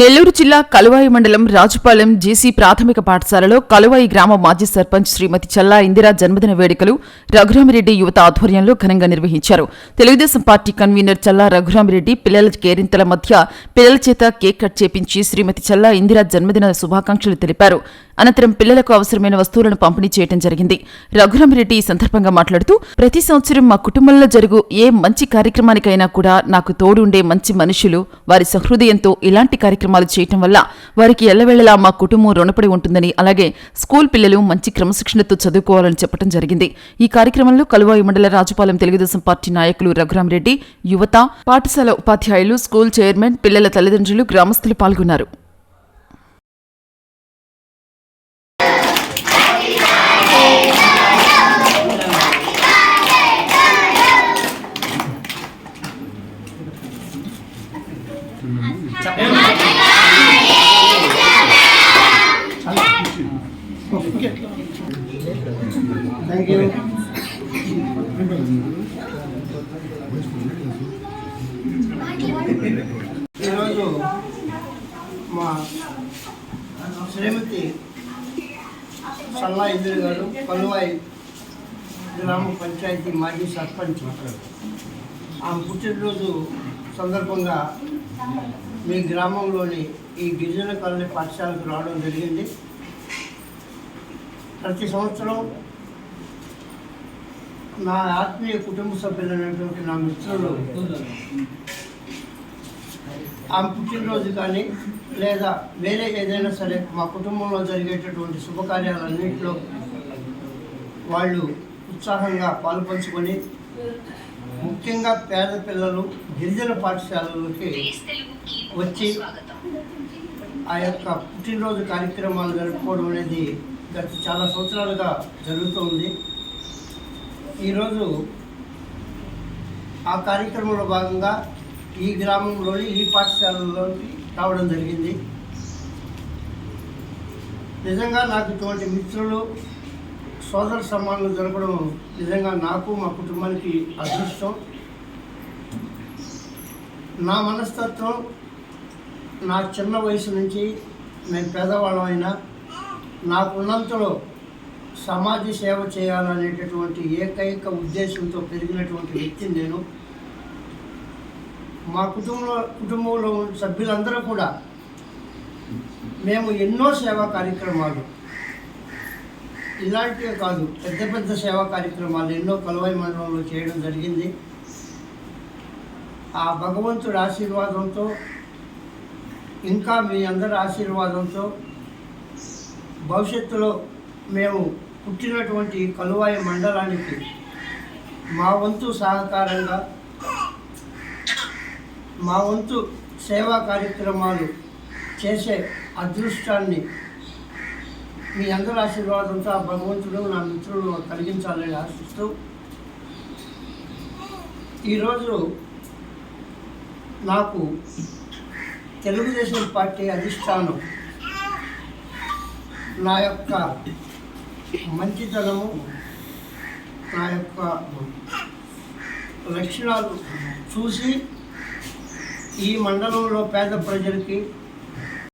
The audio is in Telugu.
నెల్లూరు జిల్లా కలువాయి మండలం రాజుపాలెం జేసీ ప్రాథమిక పాఠశాలలో కలువాయి గ్రామ మాజీ సర్పంచ్ శ్రీమతి చల్లా ఇందిరా జన్మదిన వేడుకలు రఘురామిరెడ్డి యువత ఆధ్వర్యంలో ఘనంగా నిర్వహించారు. తెలుగుదేశం పార్టీ కన్వీనర్ చల్లా రఘురామిరెడ్డి పిల్లల కేరింతల మధ్య పిల్లల చేత కేక్ కట్ చేపించి శ్రీమతి చల్లా ఇందిరా జన్మదిన శుభాకాంక్షలు తెలిపారు. అనంతరం పిల్లలకు అవసరమైన వస్తువులను పంపిణీ చేయడం జరిగింది. రఘురామిరెడ్డి ఈ సందర్భంగా మాట్లాడుతూ ప్రతి సంవత్సరం మా కుటుంబంలో జరుగు ఏ మంచి కార్యక్రమానికైనా కూడా నాకు తోడుండే మంచి మనుషులు వారి సహృదయంతో ఇలాంటి కార్యక్రమాలు చేయటం వల్ల వారికి ఎల్లవేళలా మా కుటుంబం రుణపడి ఉంటుందని అలాగే స్కూల్ పిల్లలు మంచి క్రమశిక్షణతో చదువుకోవాలని చెప్పడం జరిగింది. ఈ కార్యక్రమంలో కలువాయి మండల రాజుపాలెం తెలుగుదేశం పార్టీ నాయకులు రఘురామిరెడ్డి యువత పాఠశాల ఉపాధ్యాయులు స్కూల్ చైర్మన్ పిల్లల తల్లిదండ్రులు గ్రామస్తులు పాల్గొన్నారు. థ్యాంక్ యూ ఈరోజు మా శ్రీమతి సల్లా ఇద్దరు గారు పలువాయి గ్రామ పంచాయతీ మాజీ సర్పంచ్ ఆమె పుట్టినరోజు సందర్భంగా మీ గ్రామంలోని ఈ గిరిజన కాలనీ పాఠశాలకు రావడం జరిగింది. ప్రతి సంవత్సరం నా ఆత్మీయ కుటుంబ సభ్యులైనటువంటి నా మిత్రులు ఆమె పుట్టినరోజు కానీ లేదా వేరే ఏదైనా సరే మా కుటుంబంలో జరిగేటటువంటి శుభకార్యాలన్నింటిలో వాళ్ళు ఉత్సాహంగా పాల్పంచుకొని ముఖ్యంగా పేద పిల్లలు గిరిజన పాఠశాలలకి వచ్చి ఆ యొక్క పుట్టినరోజు కార్యక్రమాలు జరుపుకోవడం అనేది గత చాలా సంవత్సరాలుగా జరుగుతుంది. ఈరోజు ఆ కార్యక్రమంలో భాగంగా ఈ గ్రామంలోని ఈ పాఠశాలలోకి రావడం జరిగింది. నిజంగా నాకు ఇటువంటి మిత్రులు సోదర సమానులు జరపడం నిజంగా నాకు మా కుటుంబానికి అదృష్టం. నా మనస్తత్వం నా చిన్న వయసు నుంచి నేను పేదవాళ్ళమైనా నాకున్నంతలో సమాజ సేవ చేయాలనేటటువంటి ఏకైక ఉద్దేశంతో పెరిగినటువంటి వ్యక్తిని నేను. మా కుటుంబంలో కుటుంబంలో ఉన్న సభ్యులందరూ కూడా మేము ఎన్నో సేవా కార్యక్రమాలు ఇలాంటివి కాదు. పెద్ద పెద్ద సేవా కార్యక్రమాలు ఎన్నో కలువై మండలంలో చేయడం జరిగింది. ఆ భగవంతుడి ఆశీర్వాదంతో ఇంకా మీ అందరి ఆశీర్వాదంతో భవిష్యత్తులో మేము పుట్టినటువంటి కలువాయి మండలానికి మా వంతు సహకారంగా మా వంతు సేవా కార్యక్రమాలు చేసే అదృష్టాన్ని మీ అందరి ఆశీర్వాదంతో ఆ భగవంతుడు నా మిత్రులు కలిగించాలని ఆశిస్తూ ఈరోజు నాకు తెలుగుదేశం పార్టీ అధిష్టానం నా యొక్క మంచితనము నా యొక్క లక్షణాలు చూసి ఈ మండలంలో పేద ప్రజలకి